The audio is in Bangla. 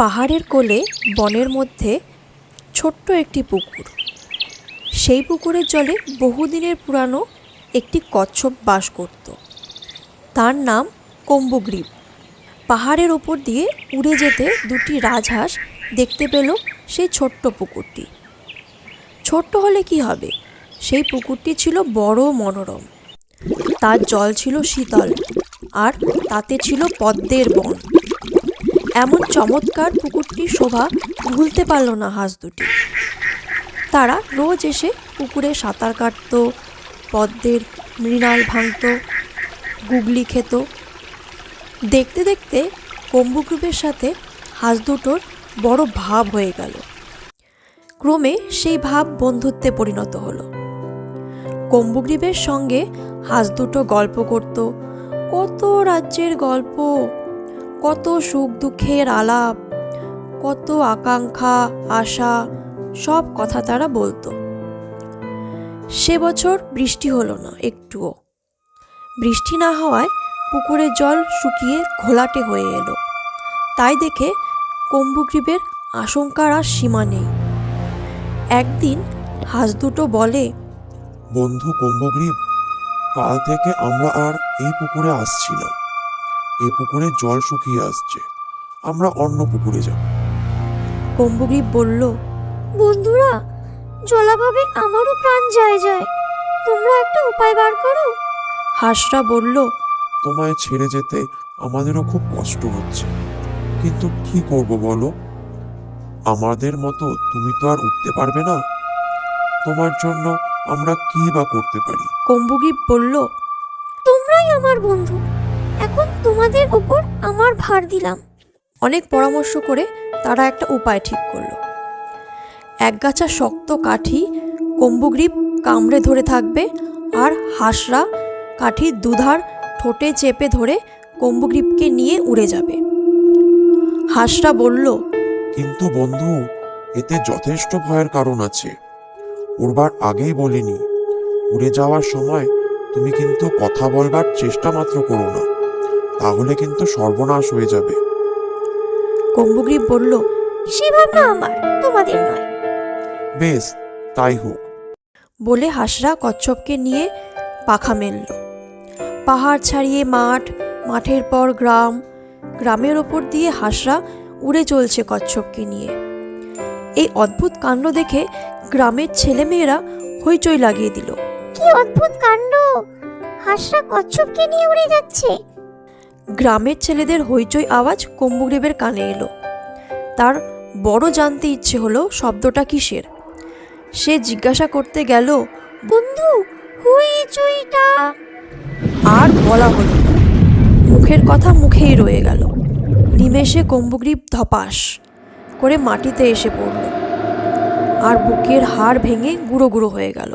পাহাড়ের কোলে বনের মধ্যে ছোট্ট একটি পুকুর। সেই পুকুরের জলে বহুদিনের পুরানো একটি কচ্ছপ বাস করত। তার নাম কম্বুগ্রীব। পাহাড়ের ওপর দিয়ে উড়ে যেতে দুটি রাজহাঁস দেখতে পেল সেই ছোট্ট পুকুরটি। ছোট্ট হলে কি হবে? সেই পুকুরটি ছিল বড় মনোরম। তার জল ছিল শীতল আর তাতে ছিল পদ্মের বন। এমন চমৎকার পুকুরটির শোভা ভুলতে পারল না হাঁস দুটি। তারা রোজ এসে পুকুরে সাঁতার কাটত, পদ্মের মৃণাল ভাঙত, গুগলি খেত। দেখতে দেখতে কম্বু গ্রুপের সাথে হাঁস দুটোর বড় ভাব হয়ে গেল। ক্রমে সেই ভাব বন্ধুত্বে পরিণত হলো। কম্বুগ্রীবের সঙ্গে হাঁস দুটো গল্প করত। কত রাজ্যের গল্প! কত সুখ দুঃখের আলাপ, কত আকাঙ্ক্ষা, আশা, সব কথা তারা বলতো। সে বছর বৃষ্টি হলো না একটুও। বৃষ্টি না হওয়ায় পুকুরের জল শুকিয়ে ঘোলাটে হয়ে এলো। তাই দেখে কম্বুগ্রীবের আশঙ্কার আর সীমা নেই। একদিন হাঁস দুটো বলে, বন্ধু কুম্ভগ্রীব কাল থেকে আমরা আর এই পুকুরে আসছি না। এই পুকুরে জল শুকিয়ে আসছে। আমরা অন্য পুকুরে যাব। কম্বুগ্রীব বলল বন্ধুরা জলাভাবে আমারও প্রাণ যায় যায়। তোমরা একটা উপায় বার করো? হাঁসরা বলল তোমায় ছেড়ে যেতে আমাদেরও খুব কষ্ট হচ্ছে। কিন্তু কি করব বলো? আমাদের মতো তুমি তো আর উঠতে পারবে না। তোমার জন্য আমরা কি বা করতে পারি? কম্বুগ্রীব বলল তোমরাই আমার বন্ধু। এখন তোমাদের ওপর আমার ভার দিলাম। অনেক পরামর্শ করে তারা একটা উপায় ঠিক করল। একগাছা শক্ত কাঠি কম্বুগ্রীব কামড়ে ধরে থাকবে আর হাঁসরা কাঠির দুধার ঠোঁটে চেপে ধরে কম্বুগ্রীবকে নিয়ে উড়ে যাবে। হাঁসরা বলল, কিন্তু বন্ধু, এতে যথেষ্ট ভয়ের কারণ আছে। উড়বার আগেই বলিনি। উড়ে যাওয়ার সময় তুমি কিন্তু কথা বলবার চেষ্টা মাত্র করো না। তাহলে কিন্তু সর্বনাশ হয়ে যাবে। কম্বুগ্রীব বলল সে ভাবনা আমার তোমাদের নয়। বেশ তাই হোক। বলে হাঁসরা কচ্ছপকে নিয়ে পাখা মেলল। পাহাড় ছাড়িয়ে মাঠ মাঠের পর গ্রাম গ্রামের ওপর দিয়ে হাঁসরা উড়ে চলছে কচ্ছপকে নিয়ে। এই অদ্ভুত কাণ্ড দেখে গ্রামের ছেলেমেয়েরা হইচই লাগিয়ে দিল। কি অদ্ভুত কাণ্ড! হাঁসরা কচ্ছপকে নিয়ে উড়ে যাচ্ছে। গ্রামের ছেলেদের হইচই আওয়াজ কম্বুগ্রেবের কানে এলো। তার বড় জানতে ইচ্ছে হলো শব্দটা কিসের। সে জিজ্ঞাসা করতে গেল, বন্ধু হুই চুইটা আর বলা হলো মুখের কথা মুখেই রয়ে গেল। নিমেষে কম্বুগ্রীব ধপাস করে মাটিতে এসে পড়ল। আর বুকের হাড় ভেঙে গুঁড়ো গুঁড়ো হয়ে গেল।